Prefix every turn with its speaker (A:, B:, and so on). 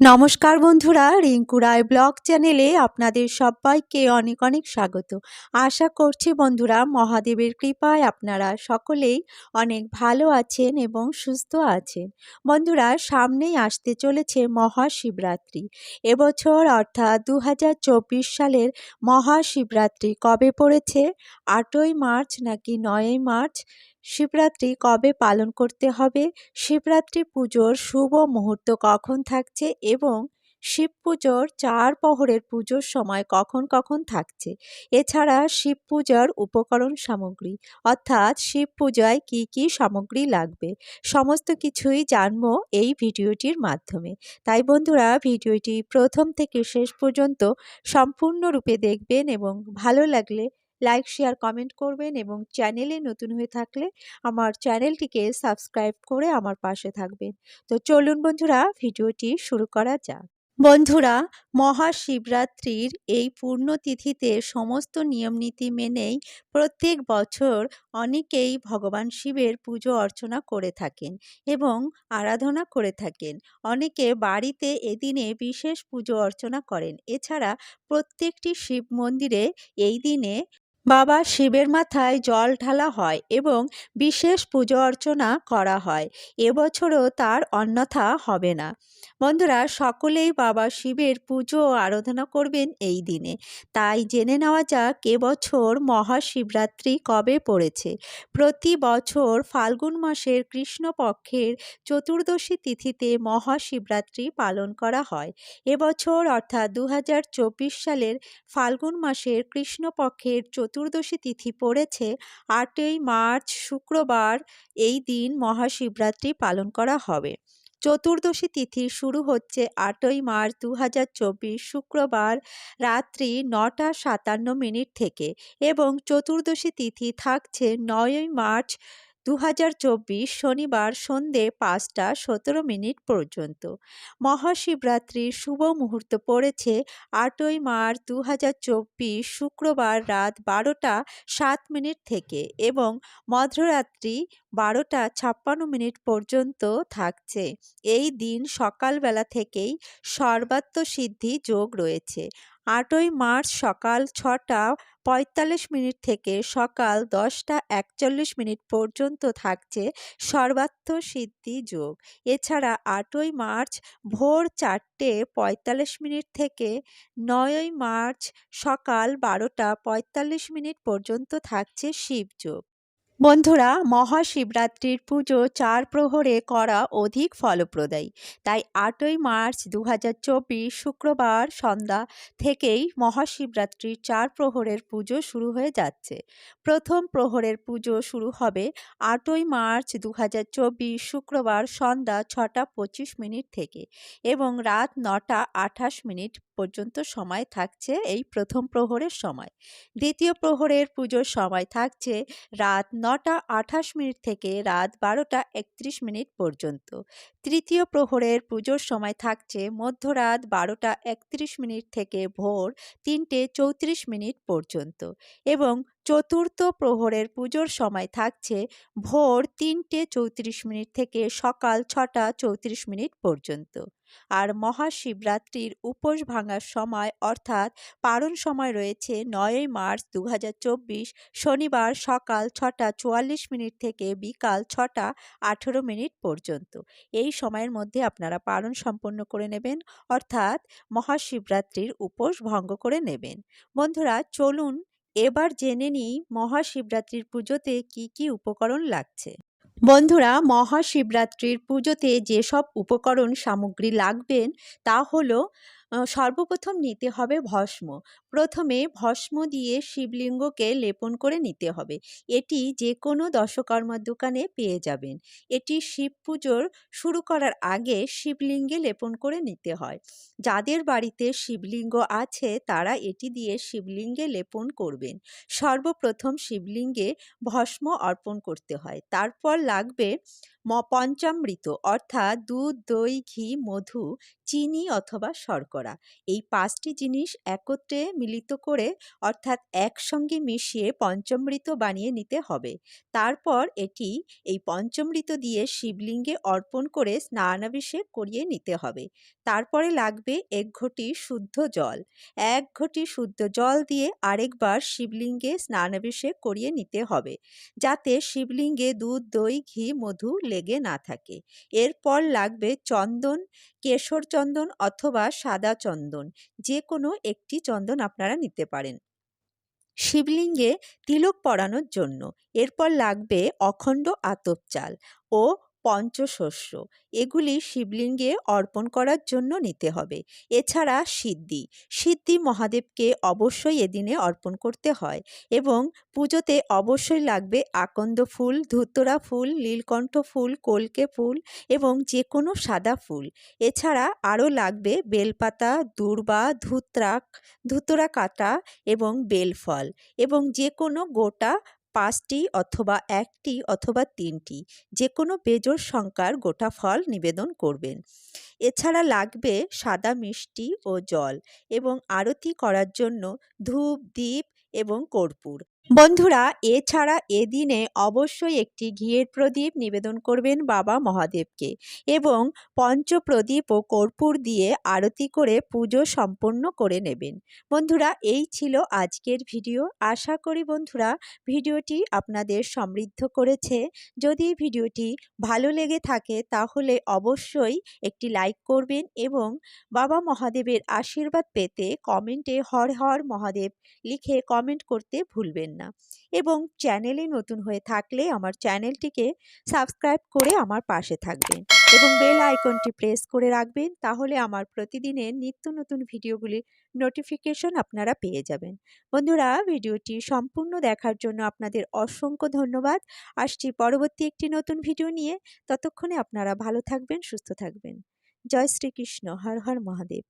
A: নমস্কার বন্ধুরা, রিঙ্কু রায় ব্লগ চ্যানেলে আপনাদের সবাইকে অনেক অনেক স্বাগত। আশা করছি বন্ধুরা, মহাদেবের কৃপায় আপনারা সকলেই অনেক ভালো আছেন এবং সুস্থ আছেন। বন্ধুরা, সামনেই আসতে চলেছে মহাশিবরাত্রি। এবছর অর্থাৎ দু হাজার চব্বিশ সালের মহাশিবরাত্রি কবে পড়েছে? আটই মার্চ নাকি নয়ই মার্চ? শিবরাত্রি কবে পালন করতে হবে? শিবরাত্রি পুজোর শুভ মুহূর্ত কখন থাকছে এবং শিব পুজোর চার প্রহরের পুজোর সময় কখন কখন থাকছে? এছাড়া শিব পূজার উপকরণ সামগ্রী, অর্থাৎ শিব পূজায় কি কি সামগ্রী লাগবে? সমস্ত কিছুই জানব এই ভিডিওটির মাধ্যমে। তাই বন্ধুরা, ভিডিওটি প্রথম থেকে শেষ পর্যন্ত সম্পূর্ণরূপে দেখবেন এবং ভালো লাগলে লাইক শেয়ার কমেন্ট করবেন এবং চ্যানেলে নতুন হয়ে থাকলে আমার চ্যানেলটিকে সাবস্ক্রাইব করে আমার পাশে থাকবেন। তো চলুন বন্ধুরা, ভিডিওটি শুরু করা যাক। বন্ধুরা, মহাশিবরাত্রির এই পূর্ণতিথিতে সমস্ত নিয়মনীতি মেনেই প্রত্যেক বছর অনেকেই ভগবান শিবের পুজো অর্চনা করে থাকেন এবং আরাধনা করে থাকেন। অনেকে বাড়িতে এদিনে বিশেষ পুজো অর্চনা করেন। এছাড়া প্রত্যেকটি শিব মন্দিরে এই দিনে বাবা শিবের মাথায় জল ঢালা হয় এবং বিশেষ পুজো অর্চনা করা হয়। এবছরও তার অন্যথা হবে না। বন্ধুরা, সকলেই বাবা শিবের পুজো আরাধনা করবেন এই দিনে। তাই জেনে নেওয়া যাক, এবছর মহাশিবরাত্রি কবে পড়েছে? প্রতি বছর ফাল্গুন মাসের কৃষ্ণপক্ষের চতুর্দশী তিথিতে মহাশিবরাত্রি পালন করা হয়। এবছর অর্থাৎ দু হাজার চব্বিশ সালের ফাল্গুন মাসের কৃষ্ণপক্ষের চতুর্দশী তিথি পড়েছে, আটই মার্চ শুক্রবার এই দিন মহাশিবরাত্রি পালন করা হবে। চতুর্দশী তিথি শুরু হচ্ছে আটই মার্চ দু হাজার চব্বিশ শুক্রবার রাত্রি নটা সাতান্ন মিনিট থেকে এবং চতুর্দশী তিথি থাকছে নয়ই মার্চ দু হাজার চব্বিশ শনিবার সন্ধে পাঁচটা সতেরো মিনিট পর্যন্ত। মহাশিবরাত্রির শুভ মুহূর্ত পড়েছে আটই মার্চ দু হাজার চব্বিশ শুক্রবার রাত বারোটা সাত মিনিট থেকে এবং মধ্যরাত্রি বারোটা ছাপ্পান্ন মিনিট পর্যন্ত থাকছে। এই দিন সকালবেলা থেকেই সর্বাত্ম সিদ্ধি যোগ রয়েছে। আটই মার্চ সকাল ছটা পঁয়তাল্লিশ মিনিট থেকে সকাল দশটা একচল্লিশ মিনিট পর্যন্ত থাকছে সর্বাত্ম সিদ্ধি যোগ। এছাড়া আটই মার্চ ভোর চারটে পঁয়তাল্লিশ মিনিট থেকে নয়ই মার্চ সকাল বারোটা পঁয়তাল্লিশ মিনিট পর্যন্ত থাকছে শিবযোগ বন্ধুরা, মহাশিবরাত্রির পুজো চার প্রহরে করা অধিক ফলপ্রদায়ী। তাই আটই মার্চ দু হাজার চব্বিশ শুক্রবার সন্ধ্যা থেকেই মহাশিবরাত্রির চার প্রহরের পুজো শুরু হয়ে যাচ্ছে। প্রথম প্রহরের পুজো শুরু হবে আটই মার্চ দু হাজার চব্বিশ শুক্রবার সন্ধ্যা ছটা পঁচিশ মিনিট থেকে এবং রাত নটা আঠাশ মিনিট পর্যন্ত সময় থাকছে এই প্রথম প্রহরের সময়। দ্বিতীয় প্রহরের পুজোর সময় থাকছে রাত নটা আঠাশ মিনিট থেকে রাত বারোটা একত্রিশ মিনিট পর্যন্ত। তৃতীয় প্রহরের পুজোর সময় থাকছে মধ্যরাত বারোটা একত্রিশ মিনিট থেকে ভোর তিনটে চৌত্রিশ মিনিট পর্যন্ত এবং চতুর্থ প্রহরের পুজোর সময় থাকছে ভোর তিনটে চৌত্রিশ মিনিট থেকে সকাল ছটা চৌত্রিশ মিনিট পর্যন্ত। আর মহাশিবরাত্রির উপোস ভাঙার সময়, অর্থাৎ পারণ সময় রয়েছে নয়ই মার্চ দু হাজার চব্বিশ, শনিবার সকাল ছটা চুয়াল্লিশ মিনিট থেকে বিকাল ছটা আঠেরো মিনিট পর্যন্ত। এই সময়ের মধ্যে আপনারা পারণ সম্পন্ন করে নেবেন, অর্থাৎ মহাশিবরাত্রির উপোস ভঙ্গ করে নেবেন। বন্ধুরা, চলুন এবার জেনে নিই মহাশিবরাত্রির পুজোতে কি কি উপকরণ লাগছে। বন্ধুরা মহাশিবরাত্রির পুজোতে যেসব উপকরণ সামগ্রী লাগবেন তা হলো সর্বপ্রথম নিতে হবে ভস্ম। প্রথমে ভস্ম দিয়ে শিবলিঙ্গকে লেপন করে নিতে হবে। এটি যে কোনো দশকর্মার দোকানে পেয়ে যাবেন। এটি শিব পুজোর শুরু করার আগে শিবলিঙ্গে লেপন করে নিতে হয়। যাদের বাড়িতে শিবলিঙ্গ আছে, তারা এটি দিয়ে শিবলিঙ্গে লেপন করবেন। সর্বপ্রথম শিবলিঙ্গে ভস্ম অর্পণ করতে হয়। তারপর লাগবে পঞ্চামৃত অর্থাৎ দুধ, দই, ঘি, মধু, চিনি অথবা শর্করা। করা। এই পাঁচটি জিনিস একত্রে মিলিত করে অর্থাৎ একসঙ্গে মিশিয়ে পঞ্চমৃত বানিয়ে নিতে হবে। তারপর এটি এই পঞ্চমৃত দিয়ে শিবলিঙ্গে অর্পণ করে স্নানাভিষেক করিয়ে নিতে হবে। তারপরে লাগবে এক ঘটি শুদ্ধ জল। এক ঘটি শুদ্ধ জল দিয়ে আরেকবার শিবলিঙ্গে স্নানাভিষেক করিয়ে নিতে হবে, যাতে শিবলিঙ্গে দুধ, দই, ঘি, মধু লেগে না থাকে। এরপর লাগবে চন্দন কেশর চন্দন অথবা সাদা চন্দন। যে কোনো একটি চন্দন আপনারা নিতে পারেন। শিবলিঙ্গে তিলক পরানোর জন্য। এরপর লাগবে অখণ্ড আতপ চাল ও পঞ্চশস্য। এগুলি শিবলিঙ্গে অর্পণ করার জন্য নিতে হবে। এছাড়া সিদ্ধি। সিদ্ধি মহাদেবকে অবশ্যই এদিনে অর্পণ করতে হয় এবং পুজোতে অবশ্যই লাগবে আকন্দ ফুল, ধুতরা ফুল, নীলকণ্ঠ ফুল, কলকে ফুল এবং যে কোনো সাদা ফুল। এছাড়া আরও লাগবে বেলপাতা, দূর্বা, ধুতরাক, ধুতরা কাটা এবং বেলফল এবং যে কোনো গোটা পাঁচটি অথবা একটি অথবা তিনটি যে কোনো বেজোর সংখ্যার গোটা ফল নিবেদন করবেন। এছাড়া লাগবে সাদা মিষ্টি ও জল এবং আরতি করার জন্য ধূপ দ্বীপ এবং কর্পূর। বন্ধুরা, এছাড়া এদিনে অবশ্যই একটি ঘিয়ের প্রদীপ নিবেদন করবেন বাবা মহাদেবকে এবং পঞ্চপ্রদীপ ও কর্পূর দিয়ে আরতি করে পুজো সম্পন্ন করে নেবেন। বন্ধুরা, এই ছিল আজকের ভিডিও। আশা করি বন্ধুরা, ভিডিওটি আপনাদের সমৃদ্ধ করেছে। যদি ভিডিওটি ভালো লেগে থাকে, তাহলে অবশ্যই একটি লাইক করবেন এবং বাবা মহাদেবের আশীর্বাদ পেতে কমেন্টে হর হর মহাদেব লিখে কমেন্ট করতে ভুলবেন না। এবং চ্যানেলে নতুন হয়ে থাকলে আমার চ্যানেলটিকে সাবস্ক্রাইব করে আমার পাশে থাকবেন এবং বেল আইকনটি প্রেস করে রাখবেন তাহলে আমার প্রতিদিনের নিত্য নতুন ভিডিওগুলির নোটিফিকেশন আপনারা পেয়ে যাবেন। বন্ধুরা, ভিডিওটি সম্পূর্ণ দেখার জন্য আপনাদের অসংখ্য ধন্যবাদ। আসছি পরবর্তী একটি নতুন ভিডিও নিয়ে। ততক্ষণে আপনারা ভালো থাকবেন, সুস্থ থাকবেন। জয় শ্রীকৃষ্ণ। হর হর মহাদেব।